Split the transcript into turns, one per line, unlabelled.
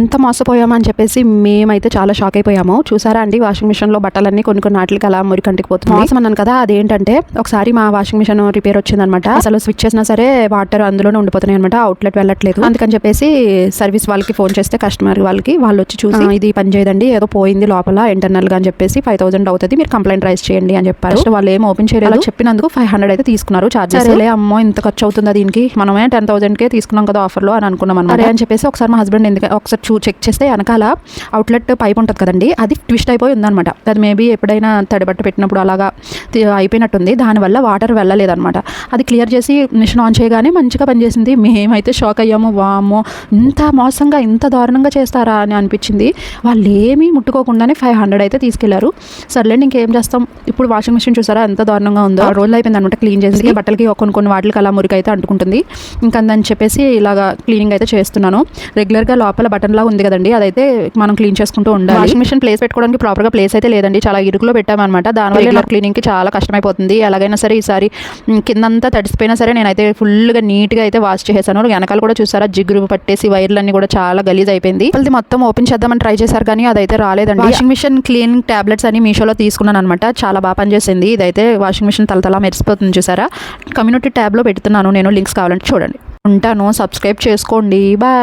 ఎంత మోసపోయామా అని చెప్పేసి మేమైతే చాలా షాక్ అయిపోయాము. చూసారా అండి వాషింగ్ మిషన్లో బట్టలన్నీ కొన్ని కొన్ని నాటికి అలా మురికంటికి పోతుంది మోసం అన్నాను కదా అదేంటంటే ఒకసారి మా వాషింగ్ మిషన్ రిపేర్ వచ్చిందనమాట అసలు స్విచ్ చేసినా సరే వాటర్ అందులోనే ఉండిపోతున్నాయి అనమాట అవుట్లెట్ వెళ్ళట్లేదు. అందుకని చెప్పేసి సర్వీస్ వాళ్ళకి ఫోన్ చేస్తే కస్టమర్ వాళ్ళకి వాళ్ళు వచ్చి చూసి "ఆ, ఇది పని చేయదండి ఏదో పోయింది లోపల ఇంటర్నల్గా అని చెప్పేసి ఫైవ్ థౌసండ్ అవుతుంది మీరు కంప్లైంట్ రైజ్ చేయండి అని చెప్పారు. వాళ్ళు ఏం ఓపెన్ చేయలేదు. చెప్పినందుకు ఫైవ్ హండ్రెడ్ అయితే తీసుకున్నారు చార్జెస్ అమ్మో ఇంత ఖర్చు అవుతుందా దీనికి? మనమే టెన్ థౌసండ్ కే తీసుకున్నాం కదా ఆఫర్లో అని అనుకున్నాం అనమాట అని చెప్పేసి ఒకసారి మా హస్బెండ్ ఎందుకు ఒకసారి చూ చెక్ చేస్తే వెనకాల అవుట్లెట్ పైప్ ఉంటుంది కదండి అది ట్విస్ట్ అయిపోయి ఉందన్నమాట. అది మేబీ ఎప్పుడైనా తడిబట్ట పెట్టినప్పుడు అలాగా అయిపోయినట్టుంది. దానివల్ల వాటర్ వెళ్ళలేదన్నమాట. అది క్లియర్ చేసి మిషన్ ఆన్ చేయగానే మంచిగా పనిచేసింది. మేమైతే షాక్ అయ్యాము. వామ్మో ఇంత మోసంగా ఇంత దారుణంగా చేస్తారా అని అనిపించింది. వాళ్ళు ఏమీ ముట్టుకోకుండానే ఫైవ్ హండ్రెడ్ అయితే తీసుకెళ్ళారు. సర్లేండి ఇంకేం చేస్తాం? ఇప్పుడు వాషింగ్ మిషన్ చూసారా? ఎంత దారుణంగా ఉందో. ఆ రోజులు అయిపోయింది అనమాట క్లీన్ చేసి బట్టలకి కొన్ని కొన్ని వాటికి అలా మురికి అయితే అంటుకుంటుంది. ఇంకా అని చెప్పేసి ఇలాగా క్లీనింగ్ అయితే చేస్తున్నాను. రెగ్యులర్గా లోపల బటన్ లా ఉంది కదండి. అదైతే మనం క్లీన్ చేసుకుంటూ ఉండాలి. వాషింగ్ మిషన్ ప్లేస్ పెట్టుకోవడానికి ప్రాపర్గా ప్లేస్ అయితే లేదండి. చాలా ఇరుకులో పెట్టామన్నమాట. దానివల్ల రెగ్యులర్ క్లీనింగ్కి చాలా కష్టమైపోతుంది. ఎలాగైనా సరే ఈసారి కిందంతా తడిసిపోయినా సరే నేనైతే ఫుల్గా నీట్గా అయితే వాష్ చేసేసాను. వెనకాల కూడా చూసారా? జిగురు పట్టేసి వైర్లన్నీ కూడా చాలా గలీజ్ అయిపోయింది. అది మొత్తం ఓపెన్ చేద్దామని ట్రై చేశారు కానీ అదైతే రాలేదండి. వాషింగ్ మిషన్ క్లీనింగ్ టాబ్లెట్స్ అని మీషోలో తీసుకున్నాను అనమాట చాలా బాగా పనిచేసింది. ఇదైతే వాషింగ్ మిషన్ తలతలా మెరిసిపోతుంది చూసారా? కమ్యూనిటీ ట్యాబ్లో పెడుతున్నాను. నేను లింక్స్ కావాలంటే చూడండి. ఉంటాను. సబ్స్క్రైబ్ చేసుకోండి. బాయ్